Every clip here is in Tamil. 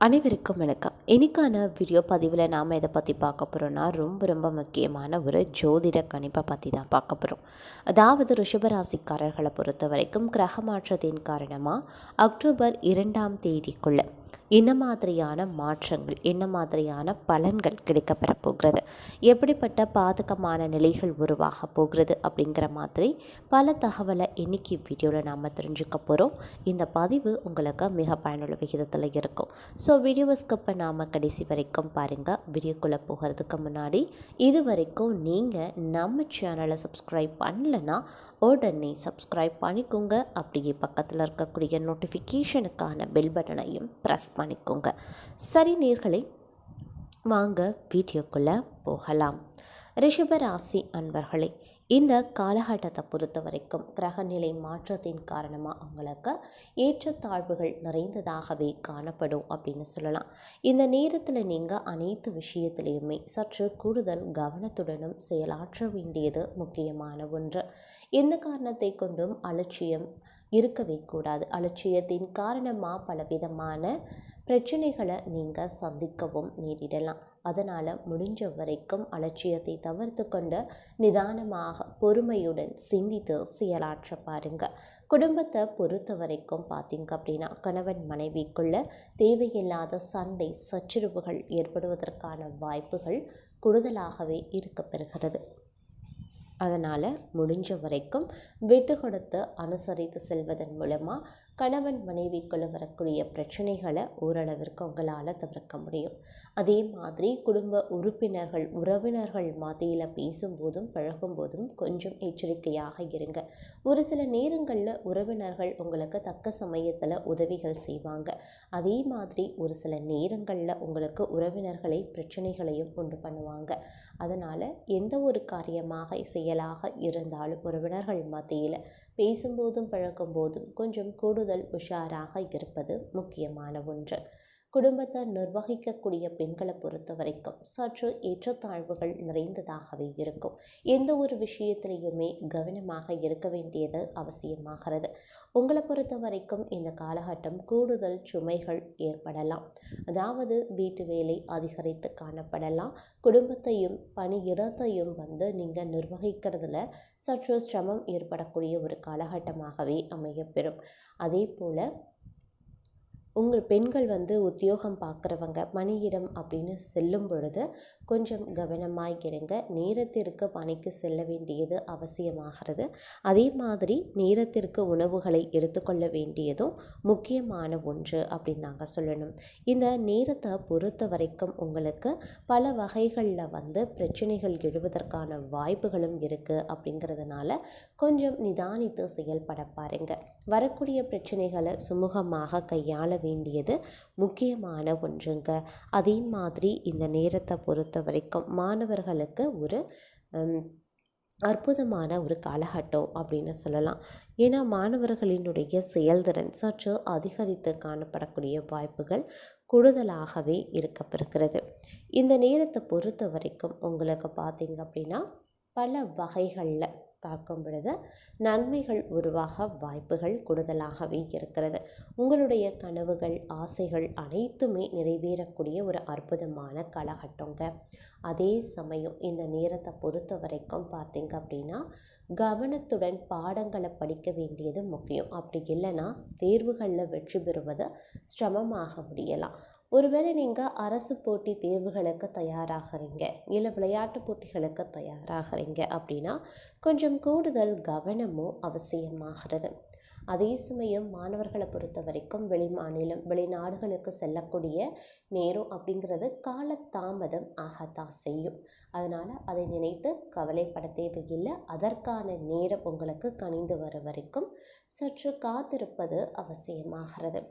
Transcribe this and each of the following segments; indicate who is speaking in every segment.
Speaker 1: அனைவருக்கும் வணக்கம். இன்றைக்கான வீடியோ பதிவில் நாம் எதை பற்றி பார்க்க போகிறோன்னா ரொம்ப ரொம்ப முக்கியமான ஒரு ஜோதிட கணிப்பை பற்றி தான் பார்க்க போகிறோம் அதாவது ரிஷபராசிக்காரர்களை பொறுத்த வரைக்கும் கிரக மாற்றத்தின் காரணமாக அக்டோபர் இரண்டாம் தேதிக்குள்ளே என்ன மாதிரியான மாற்றங்கள் என்ன மாதிரியான பலன்கள் கிடைக்கப்பெற போகிறது? எப்படிப்பட்ட பாதகமான நிலைகள் உருவாக போகிறது அப்படிங்கிற மாதிரி பல தகவலை இன்னைக்கு வீடியோவில் நாம் தெரிஞ்சுக்க போகிறோம் இந்த பதிவு உங்களுக்கு மிக பயனுள்ள விகிதத்தில் இருக்கும். ஸோ வீடியோவை ஸ்கப்பை நாம் கடைசி வரைக்கும் பாருங்கள் வீடியோக்குள்ளே போகிறதுக்கு முன்னாடி இது வரைக்கும் நீங்கள் நம்ம சேனலை சப்ஸ்கிரைப் பண்ணலைன்னா உடனே சப்ஸ்கிரைப் பண்ணிக்கோங்க. அப்படியே பக்கத்தில் இருக்கக்கூடிய நோட்டிஃபிகேஷனுக்கான பெல் பட்டனையும் ப்ரெஸ் பண்ணிக்கோங்க. சரி நேர்களை வாங்க வீடியோக்குள்ளே போகலாம். ரிஷபராசி அன்பர்களே இந்த காலகட்டத்தை பொறுத்த வரைக்கும் கிரகநிலை மாற்றத்தின் காரணமாக அவங்களுக்கு ஏற்றத்தாழ்வுகள் நிறைந்ததாகவே காணப்படும் அப்படின்னு சொல்லலாம். இந்த நேரத்தில் நீங்கள் அனைத்து விஷயத்திலையுமே சற்று கூடுதல் கவனத்துடனும் செயலாற்ற வேண்டியது முக்கியமான ஒன்று. எந்த காரணத்தை கொண்டும் அலட்சியம் இருக்கவே கூடாது. அலட்சியத்தின் காரணமாக பலவிதமான பிரச்சனைகளை நீங்கள் சந்திக்கவும் நேரிடலாம். அதனால் முடிஞ்ச வரைக்கும் அலட்சியத்தை தவிர்த்து கொண்டு நிதானமாக பொறுமையுடன் சிந்தித்து செயலாற்ற பாருங்கள் குடும்பத்தை பொறுத்த வரைக்கும் பார்த்தீங்க அப்படின்னா கணவன் மனைவிக்குள்ள தேவையில்லாத சண்டை சச்சரவுகள் ஏற்படுவதற்கான வாய்ப்புகள் கூடுதலாகவே இருக்கப்பெறுகிறது. அதனால் முடிஞ்ச வரைக்கும் விட்டு கொடுத்து அனுசரித்து செல்வதன் மூலமாக கணவன் மனைவிக்குள்ளே வரக்கூடிய பிரச்சனைகளை ஓரளவிற்கு உங்களால் தவிர்க்க முடியும். அதே மாதிரி குடும்ப உறுப்பினர்கள் உறவினர்கள் மத்தியில் பேசும்போதும் பழகும்போதும் கொஞ்சம் எச்சரிக்கையாக இருங்க. ஒரு சில நேரங்களில் உறவினர்கள் உங்களுக்கு தக்க சமயத்தில் உதவிகள் செய்வாங்க. அதே மாதிரி ஒரு சில நேரங்களில் உங்களுக்கு உறவினர்களை பிரச்சனைகளையும் உண்டு பண்ணுவாங்க. அதனால் எந்த ஒரு காரியமாக செயலாக இருந்தாலும் உறவினர்கள் மத்தியில் பேசும்போதும் பழக்கும்போதும் கொஞ்சம் கூடுதல் உஷாராக இருப்பது முக்கியமான ஒன்று. குடும்பத்தை நிர்வகிக்கக்கூடிய பெண்களை பொறுத்த வரைக்கும் சற்று ஏற்றத்தாழ்வுகள் நிறைந்ததாகவே இருக்கும். எந்த ஒரு விஷயத்திலையுமே கவனமாக இருக்க வேண்டியது அவசியமாகிறது. உங்களை பொறுத்த வரைக்கும் இந்த காலகட்டம் கூடுதல் சுமைகள் ஏற்படலாம். அதாவது வீட்டு வேலை அதிகரித்து காணப்படலாம். குடும்பத்தையும் பணியிடத்தையும் வந்து நீங்கள் நிர்வகிக்கிறதுல சற்று சிரமம் ஏற்படக்கூடிய ஒரு காலகட்டமாகவே அமையப்பெறும். அதே போல் உங்கள் பெண்கள் வந்து உத்தியோகம் பார்க்குறவங்க பணியிடம் அப்படின்னு செல்லும் பொழுது கொஞ்சம் கவனமாக இருங்க நேரத்திற்கு பணிக்கு செல்ல வேண்டியது அவசியமாகிறது. அதே மாதிரி நேரத்திற்கு உணவுகளை எடுத்துக்கொள்ள வேண்டியதும் முக்கியமான ஒன்று அப்படின்னு நாங்கள் சொல்லணும். இந்த நேரத்தை பொறுத்த வரைக்கும் உங்களுக்கு பல வகைகளில் வந்து பிரச்சனைகள் எழுவதற்கான வாய்ப்புகளும் இருக்குது அப்படிங்கிறதுனால கொஞ்சம் நிதானித்து செயல்பட பாருங்க. வரக்கூடிய பிரச்சனைகளை சுமூகமாக கையாள வேண்டியது முக்கியமான ஒன்றுங்க. அதே மாதிரி இந்த நேரத்தை பொறுத்த வரைக்கும் மாணவர்களுக்கு ஒரு அற்புதமான ஒரு காலகட்டம் அப்படின்னு சொல்லலாம். ஏன்னா மாணவர்களினுடைய செயல்திறன் சற்று அதிகரித்து காணப்படக்கூடிய வாய்ப்புகள் கூடுதலாகவே இருக்கப்பெறுகிறது. இந்த நேரத்தை பொறுத்த வரைக்கும் உங்களுக்கு பார்த்தீங்க அப்படின்னா பல வகைகளில் பார்க்கும் பொழுது நன்மைகள் உருவாக வாய்ப்புகள் கூடுதலாகவே இருக்கிறது. உங்களுடைய கனவுகள் ஆசைகள் அனைத்துமே நிறைவேறக்கூடிய ஒரு அற்புதமான காலகட்டங்க. அதே சமயம் இந்த நேரத்தை பொறுத்த வரைக்கும் பார்த்தீங்க அப்படின்னா கவனத்துடன் பாடங்களை படிக்க வேண்டியது முக்கியம். அப்படி இல்லைன்னா தேர்வுகளில் வெற்றி பெறுவது சிரமமாக முடியலாம். ஒருவேளை நீங்கள் அரசு போட்டி தேர்வுகளுக்கு தயாராகிறீங்க இல்லை விளையாட்டு போட்டிகளுக்கு தயாராகிறீங்க அப்படின்னா கொஞ்சம் கூடுதல் கவனமும் அவசியமாகிறது. அதே சமயம் மாணவர்களை பொறுத்த வரைக்கும் வெளி மாநிலம் வெளிநாடுகளுக்கு செல்லக்கூடிய நேரம் அப்படிங்கிறது காலதாமதம் ஆகத்தான் செய்யும். அதனால் அதை நினைத்து கவலைப்பட தேவையில்லை. அதற்கான நேரம் உங்களுக்கு கணிந்து வர வரைக்கும் சற்று காத்திருப்பது அவசியமாகிறது.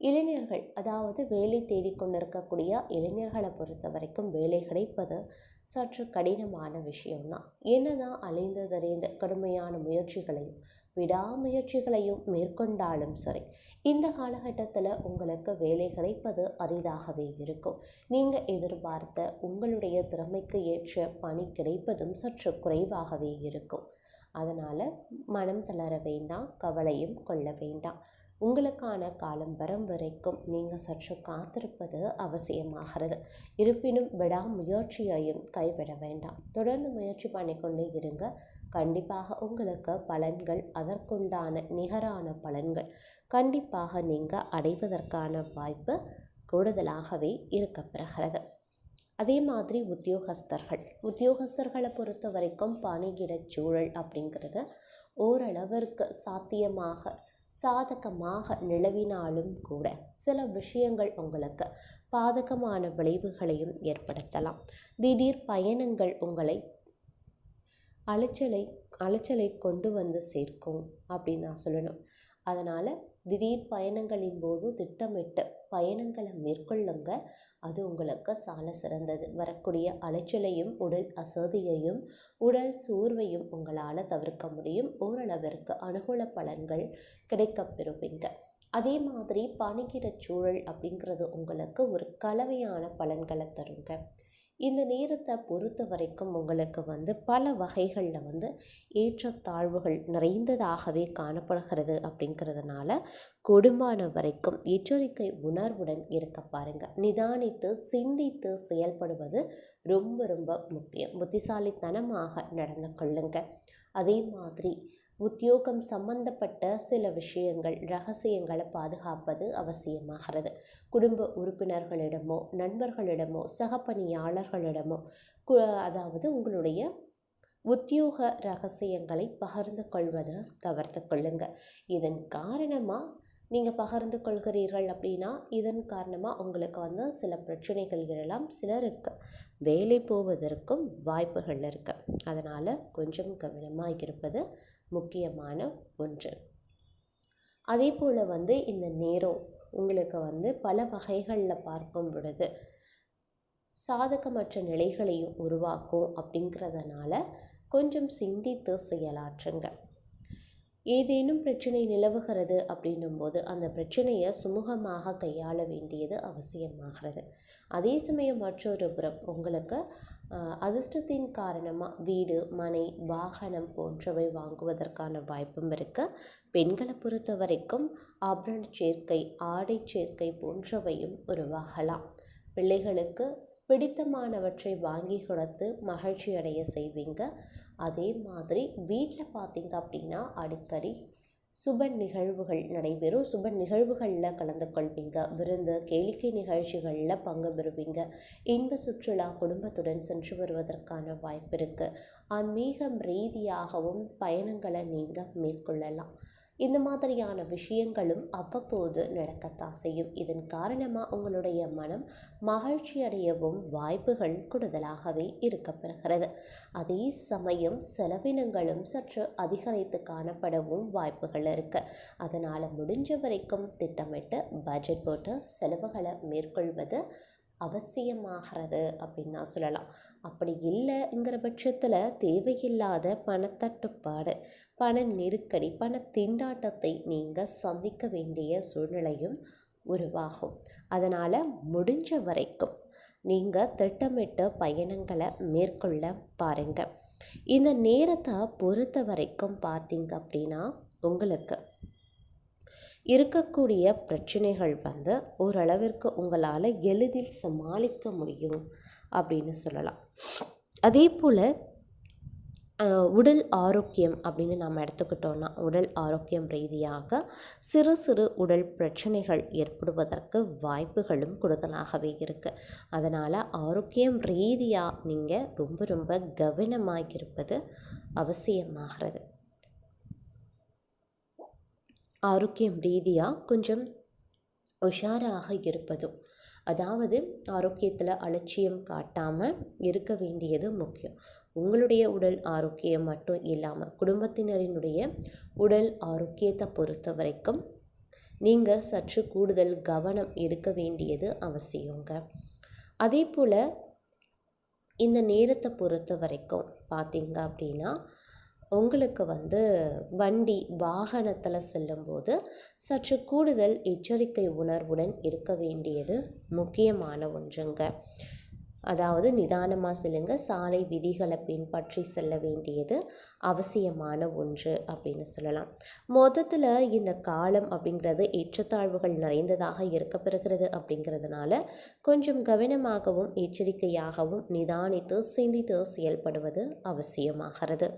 Speaker 1: இளைஞர்கள் அதாவது வேலை தேடிக்கொண்டிருக்கக்கூடிய இளைஞர்களை பொறுத்த வரைக்கும் வேலை கிடைப்பது சற்று கடினமான விஷயம்தான். என்னதான் அலைந்து தெரிந்த கடுமையான முயற்சிகளையும் விடாமுயற்சிகளையும் மேற்கொண்டாலும் சரி இந்த காலகட்டத்தில் உங்களுக்கு வேலை கிடைப்பது அரிதாகவே இருக்கும். நீங்கள் எதிர்பார்த்த உங்களுடைய திறமைக்கு ஏற்ற பணி கிடைப்பதும் சற்று குறைவாகவே இருக்கும். அதனால் மனம் தளர வேண்டாம் கவலையும் கொள்ள வேண்டாம். உங்களுக்கான காலம் வரும் வரைக்கும் நீங்கள் சற்று காத்திருப்பது அவசியமாகிறது. இருப்பினும் விடாமுயற்சியையும் கைவிட வேண்டாம். தொடர்ந்து முயற்சி பண்ணிக்கொண்டே இருங்க. கண்டிப்பாக உங்களுக்கு பலன்கள் அதற்குண்டான நிகரான பலன்கள் கண்டிப்பாக நீங்கள் அடைவதற்கான வாய்ப்பு கூடுதலாகவே இருக்கப்பெறுகிறது அதே மாதிரி உத்தியோகஸ்தர்கள். உத்தியோகஸ்தர்களை பொறுத்த வரைக்கும் பணிகிற சூழல் அப்படிங்கிறது ஓரளவிற்கு சாத்தியமாக சாதகமாக நிலவினாலும் கூட சில விஷயங்கள் உங்களுக்கு பாதகமான விளைவுகளையும் ஏற்படுத்தலாம். திடீர் பயணங்கள் உங்களை அலைச்சலை அலைச்சலை கொண்டு வந்து சேர்க்கும் அப்படின்னு நான் சொல்லணும். அதனால் திடீர் பயணங்களின் போது திட்டமிட்டு பயணங்களை மேற்கொள்ளுங்க. அது உங்களுக்கு சால சிறந்தது. வரக்கூடிய அலைச்சலையும் உடல் அசதியையும் உடல் சோர்வையும் உங்களால் தவிர்க்க முடியும். ஓரளவிற்கு அனுகூல பலன்கள் கிடைக்கப்பெறுவீங்க அதே மாதிரி பணிக்கிட சூழல் அப்படிங்கிறது உங்களுக்கு ஒரு கலவையான பலன்களை தருங்க. இந்த நேரத்தை பொறுத்த வரைக்கும் உங்களுக்கு வந்து பல வகைகளில் வந்து ஏற்றத்தாழ்வுகள் நிறைந்ததாகவே காணப்படுகிறது அப்படிங்கிறதுனால கொடுமான வரைக்கும் எச்சரிக்கை உணர்வுடன் இருக்க பாருங்கள் நிதானித்து சிந்தித்து செயல்படுவது ரொம்ப ரொம்ப முக்கியம். புத்திசாலித்தனமாக நடந்து கொள்ளுங்கள் அதே மாதிரி உத்தியோகம் சம்பந்தப்பட்ட சில விஷயங்கள் ரகசியங்களை பாதுகாப்பது அவசியமாகிறது. குடும்ப உறுப்பினர்களிடமோ நண்பர்களிடமோ சக பணியாளர்களிடமோ அதாவது உங்களுடைய உத்தியோக ரகசியங்களை பகிர்ந்து கொள்வதை தவிர்த்து கொள்ளுங்க. இதன் காரணமாக நீங்கள் பகிர்ந்து கொள்கிறீர்கள் அப்படின்னா இதன் காரணமாக உங்களுக்கு வந்து சில பிரச்சனைகள் எழலாம் சிலருக்கு வேலை போவதற்கும் வாய்ப்புகள் இருக்குது அதனால் கொஞ்சம் கவனமாக இருப்பது முக்கியமான ஒன்று. அதே போல் வந்து இந்த நேரம் உங்களுக்கு வந்து பல வகைகளில் பார்க்கும் பொழுது சாதகமற்ற நிலைகளையும் உருவாக்கும் அப்படிங்கிறதுனால கொஞ்சம் சிந்தித்து செயலாற்றுங்க ஏதேனும் பிரச்சனை நிலவுகிறது அப்படின்னும் போது அந்த பிரச்சனையை சுமூகமாக கையாள வேண்டியது அவசியமாகிறது. அதே சமயம் மற்றொரு புறம் உங்களுக்கு அதிர்ஷ்டத்தின் காரணமாக வீடு மனை வாகனம் போன்றவை வாங்குவதற்கான வாய்ப்பும் இருக்குது பெண்களை பொறுத்த வரைக்கும் ஆபரண சேர்க்கை ஆடை சேர்க்கை போன்றவையும் உருவாகலாம். பிள்ளைகளுக்கு பிடித்தமானவற்றை வாங்கி கொடுத்து மகிழ்ச்சி அடைய செய்வீங்க. அதே மாதிரி வீட்டில் பார்த்தீங்க அப்படின்னா அடிக்கடி சுப நிகழ்வுகள் நடைபெறும். சுப நிகழ்வுகளில் கலந்து கொள்வீங்க. விருந்து கேளிக்கை நிகழ்ச்சிகளில் பங்கு பெறுவீங்க. இன்ப சுற்றுலா குடும்பத்துடன் சென்று வருவதற்கான வாய்ப்பு இருக்குது ஆன்மீகம் ரீதியாகவும் பயணங்களை நீங்கள் மேற்கொள்ளலாம். இந்த மாதிரியான விஷயங்களும் அவ்வப்போது நடக்கத்தான் செய்யும். இதன் காரணமாக உங்களுடைய மனம் மகிழ்ச்சி அடையவும் வாய்ப்புகள் கூடுதலாகவே இருக்கப்பெறுகிறது அதே சமயம் செலவினங்களும் சற்று அதிகரித்து காணப்படவும் வாய்ப்புகள் இருக்கு. அதனால் முடிஞ்ச வரைக்கும் திட்டமிட்டு பட்ஜெட் போட்டு செலவுகளை மேற்கொள்வது அவசியமாகிறது அப்படின்னு தான் சொல்லலாம். அப்படி இல்லைங்கிற பட்சத்தில் தேவையில்லாத பணத்தட்டுப்பாடு பண நெருக்கடி பண திண்டாட்டத்தை நீங்கள் சந்திக்க வேண்டிய சூழ்நிலையும் உருவாகும். அதனால் முடிஞ்ச வரைக்கும் நீங்கள் திட்டமிட்ட பயணங்களை மேற்கொள்ள பாருங்கள் இந்த நேரத்தை பொறுத்த வரைக்கும் பார்த்தீங்க அப்படின்னா உங்களுக்கு இருக்கக்கூடிய பிரச்சனைகள் வந்து ஓரளவிற்கு உங்களால் எளிதில் சமாளிக்க முடியும் அப்படின்னு சொல்லலாம். அதே போல் உடல் ஆரோக்கியம் அப்படின்னு நாம் எடுத்துக்கிட்டோன்னா உடல் ஆரோக்கியம் ரீதியாக சிறு சிறு உடல் பிரச்சனைகள் ஏற்படுவதற்கு வாய்ப்புகளும் கூடுதலாகவே இருக்குது அதனால் ஆரோக்கியம் ரீதியாக நீங்கள் ரொம்ப ரொம்ப கவனமாக இருப்பது அவசியமாகிறது. ஆரோக்கியம் ரீதியாக கொஞ்சம் உஷாராக இருப்பதும் அதாவது ஆரோக்கியத்தில் அலட்சியம் காட்டாமல் இருக்க வேண்டியது முக்கியம். உங்களுடைய உடல் ஆரோக்கியம் மட்டும் இல்லாமல் குடும்பத்தினரினுடைய உடல் ஆரோக்கியத்தை பொறுத்த வரைக்கும் நீங்கள் சற்று கூடுதல் கவனம் எடுக்க வேண்டியது அவசியங்க. அதே போல் இந்த நேரத்தை பொறுத்த வரைக்கும் பார்த்தீங்க அப்படின்னா உங்களுக்கு வந்து வண்டி வாகனத்தில் செல்லும்போது சற்று கூடுதல் எச்சரிக்கை உணர்வுடன் இருக்க வேண்டியது முக்கியமான ஒன்றுங்க. அதாவது நிதானமாக செல்லுங்க சாலை விதிகளை பின்பற்றி செல்ல வேண்டியது அவசியமான ஒன்று அப்படின்னு சொல்லலாம். மொத்தத்தில் இந்த காலம் அப்படிங்கிறது ஏற்றத்தாழ்வுகள் நிறைந்ததாக இருக்கப்பெறுகிறது அப்படிங்கிறதுனால கொஞ்சம் கவனமாகவும் எச்சரிக்கையாகவும் நிதானித்து சிந்தித்து செயல்படுவது அவசியமாகிறது.